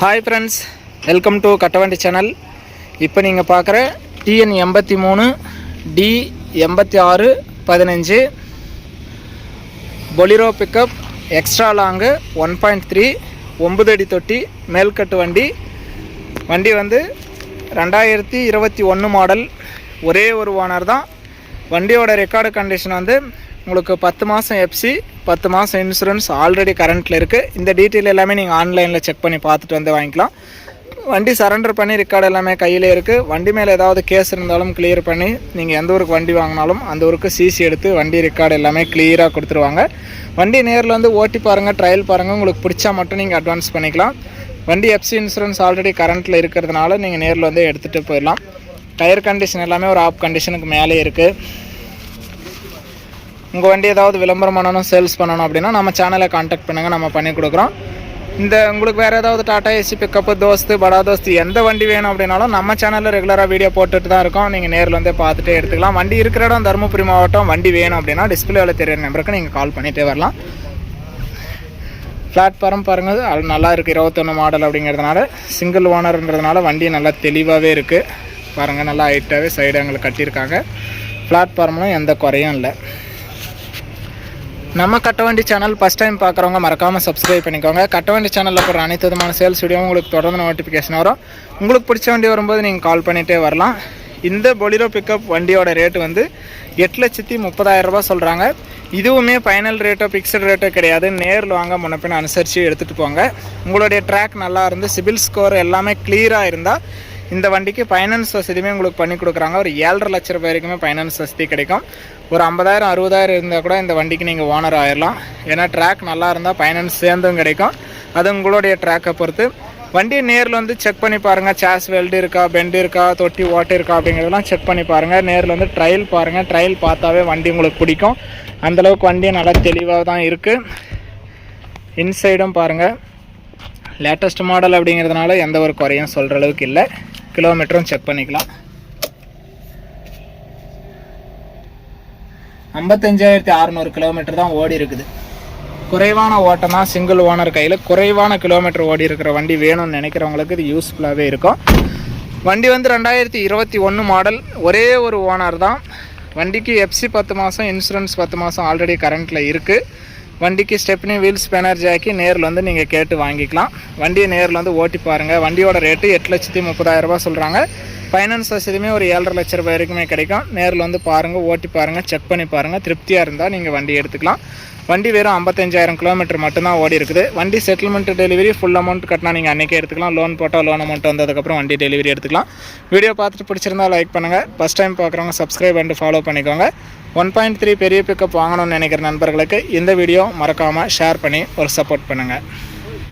Hi friends welcome to Kattavandi channel இப்போ நீங்கள் பார்க்குற டிஎன் எண்பத்தி மூணு டி எண்பத்தி ஆறு பதினஞ்சு. Bolero pickup extra long one point three ஒம்பது அடி தொட்டி மேல்கட்டு வண்டி. வண்டி வந்து ரெண்டாயிரத்தி இருபத்தி ஒன்று மாடல் ஒரே ஒரு ஓனர் தான். வண்டியோட ரெக்கார்டு கண்டிஷன் வந்து உங்களுக்கு பத்து மாதம் எஃப்சி பத்து மாதம் இன்சூரன்ஸ் ஆல்ரெடி கரண்ட்டில் இருக்குது இந்த டீட்டெயில் எல்லாமே நீங்கள் ஆன்லைனில் செக் பண்ணி பார்த்துட்டு வந்து வாங்கிக்கலாம். வண்டி சரண்டர் பண்ணி ரெக்கார்டு எல்லாமே கையிலே இருக்குது வண்டி மேலே ஏதாவது கேஸ் இருந்தாலும் கிளியர் பண்ணி நீங்கள் எந்த ஊருக்கு வண்டி வாங்கினாலும் அந்த ஊருக்கு சிசி எடுத்து வண்டி ரெக்கார்டு எல்லாமே கிளியராக கொடுத்துருவாங்க. வண்டி நேரில் வந்து ஓட்டி பாருங்கள் ட்ரையல் பாருங்கள் உங்களுக்கு பிடிச்சா மட்டும் நீங்கள் அட்வான்ஸ் பண்ணிக்கலாம். வண்டி எஃப்சி இன்சூரன்ஸ் ஆல்ரெடி கரண்ட்டில் இருக்கிறதுனால நீங்கள் நேரில் வந்து எடுத்துகிட்டு போயிடலாம். டயர் கண்டிஷன் எல்லாமே ஒரு ஆப் கண்டிஷனுக்கு மேலே இருக்குது உங்கள் வண்டி ஏதாவது விளம்பரம் பண்ணணும் சேல்ஸ் பண்ணணும் அப்படின்னா நம்ம சேனலை காண்டாக்ட் பண்ணுங்கள் நம்ம பண்ணி கொடுக்குறோம். இந்த உங்களுக்கு வேறு ஏதாவது டாடா ஏசி பிக்கப்பு தோஸ்து படா தோஸ்து எந்த வண்டி வேணும் அப்படின்னாலும் நம்ம சேனலில் ரெகுலராக வீடியோ போட்டுட்டு தான் இருக்கோம். நீங்கள் நேரில் வந்து பார்த்துட்டே எடுத்துக்கலாம். வண்டி இருக்கிற இடம் தருமபுரி மாவட்டம் வண்டி வேணும் அப்படின்னா டிஸ்பிளேவில் தெரியுற நம்பருக்கு நீங்கள் கால் பண்ணிகிட்டே வரலாம். பிளாட்ஃபார்ம் பாருங்கள் அது நல்லா இருக்குது இருபத்தொன்று மாடல் அப்படிங்கிறதுனால சிங்கிள் ஓனர்ன்றதுனால வண்டி நல்லா தெளிவாகவே இருக்குது பாருங்கள் நல்லா ஹைட்டாகவே சைடு எங்களை கட்டியிருக்காங்க. பிளாட்ஃபார்ம்லாம் எந்த குறையும் இல்லை. நம்ம கட்டவண்டி சேனல் ஃபஸ்ட் டைம் பார்க்குறவங்க மறக்காமல் சப்ஸ்கிரைப் பண்ணிக்கோங்க. கட்டவண்டி சேனலில் போகிற அனைத்து விதமான சேல்ஸ் வீடியோ உங்களுக்கு தொடர்ந்து நோட்டிஃபிகேஷன் வரும். உங்களுக்கு பிடிச்ச வண்டி வரும்போது நீங்கள் கால் பண்ணிகிட்டே வரலாம். இந்த பொலிரோ பிக்கப் வண்டியோட ரேட்டு வந்து எட்டு லட்சத்தி முப்பதாயிரம் சொல்கிறாங்க இதுவுமே ஃபைனல் ரேட்டோ ஃபிக்ஸட் ரேட்டோ கிடையாது. நேரில் வாங்க முன்னப்பின் அனுசரித்து எடுத்துகிட்டு போங்க. உங்களுடைய ட்ராக் நல்லா இருந்து சிபில் ஸ்கோர் எல்லாமே கிளியராக இருந்தால் இந்த வண்டிக்கு ஃபைனான்ஸ் வசதியுமே உங்களுக்கு பண்ணி கொடுக்குறாங்க. ஒரு ஏழரை லட்ச ரூபாய் வரைக்குமே ஃபைனான்ஸ் வசதி கிடைக்கும். ஒரு ஐம்பதாயிரம் அறுபதாயிரம் இருந்தால் கூட இந்த வண்டிக்கு நீங்கள் ஓனர் ஆயிடலாம் ஏன்னா ட்ராக் நல்லா இருந்தால் ஃபைனான்ஸ் சேர்ந்தும் கிடைக்கும். அது உங்களுடைய ட்ராக்கை பொறுத்து. வண்டியை நேரில் வந்து செக் பண்ணி பாருங்கள் சாஸ் வெல்டு இருக்கா பெண்டு இருக்கா தொட்டி ஓட்டு இருக்கா அப்படிங்கிறதெல்லாம் செக் பண்ணி பாருங்கள் நேரில் வந்து ட்ரையல் பாருங்கள் ட்ரையல் பார்த்தாவே வண்டி உங்களுக்கு பிடிக்கும். அந்தளவுக்கு வண்டி நல்லா தெளிவாக தான் இருக்குது இன்சைடும் பாருங்கள் லேட்டஸ்ட் மாடல் அப்படிங்கிறதுனால எந்த ஒரு குறையும் சொல்கிற அளவுக்கு இல்லை. கிலோமீட்டரும் செக் பண்ணிக்கலாம். ஐம்பத்தஞ்சாயிரத்தி அறநூறு கிலோமீட்டர் தான் ஓடி இருக்குது. குறைவான ஓட்டம் தான் சிங்கிள் ஓனர் கையில் குறைவான கிலோமீட்டர் ஓடி இருக்கிற வண்டி வேணும்னு நினைக்கிறவங்களுக்கு இது யூஸ்ஃபுல்லாகவே இருக்கும். வண்டி வந்து ரெண்டாயிரத்தி இருபத்தி ஒன்று மாடல் ஒரே ஒரு ஓனர் தான். வண்டிக்கு எஃப்சி பத்து மாதம் இன்சூரன்ஸ் பத்து மாதம் ஆல்ரெடி கரண்ட்டில் இருக்குது வண்டிக்கு ஸ்டெப்னி வீல் ஸ்பேனர் ஜாக்கி நேரில் வந்து நீங்கள் கேட்டு வாங்கிக்கலாம். வண்டியை நேரில் வந்து ஓட்டி பாருங்கள் வண்டியோட ரேட்டு எட்டு லட்சத்தி முப்பதாயிரரூபா சொல்கிறாங்க ஃபைனான்ஸ் வசதியுமே ஒரு ஏழரை லட்ச ரூபாய் வரைக்குமே கிடைக்கும். நேரில் வந்து பாருங்கள் ஓட்டி பாருங்கள் செக் பண்ணி பாருங்கள் திருப்தியாக இருந்தால் நீங்கள் வண்டி எடுத்துக்கலாம். வண்டி வெறும் ஐம்பத்தஞ்சாயிரம் கிலோமீட்டர் மட்டும்தான் ஓடி இருக்குது. வண்டி செட்டில்மெண்ட் டெலிவரி ஃபுல் அமௌண்ட் கட்டினா நீங்கள் அன்றைக்கே எடுத்துக்கலாம். லோன் போட்டால் லோன் அமௌண்ட் வந்ததுக்கப்புறம் வண்டி டெலிவரி எடுத்துக்கலாம். வீடியோ பார்த்துட்டு பிடிச்சிருந்தா லைக் பண்ணுங்கள் ஃபஸ்ட் டைம் பார்க்குறவங்க சப்ஸ்கிரைப் பண்ணிட்டு ஃபாலோ பண்ணிக்கோங்க. ஒன் பாயிண்ட் த்ரீ பெரிய பிக்கப் வாங்கணும்னு நினைக்கிற நண்பர்களுக்கு இந்த வீடியோ மறக்காமல் ஷேர் பண்ணி ஒரு சப்போர்ட் பண்ணுங்கள்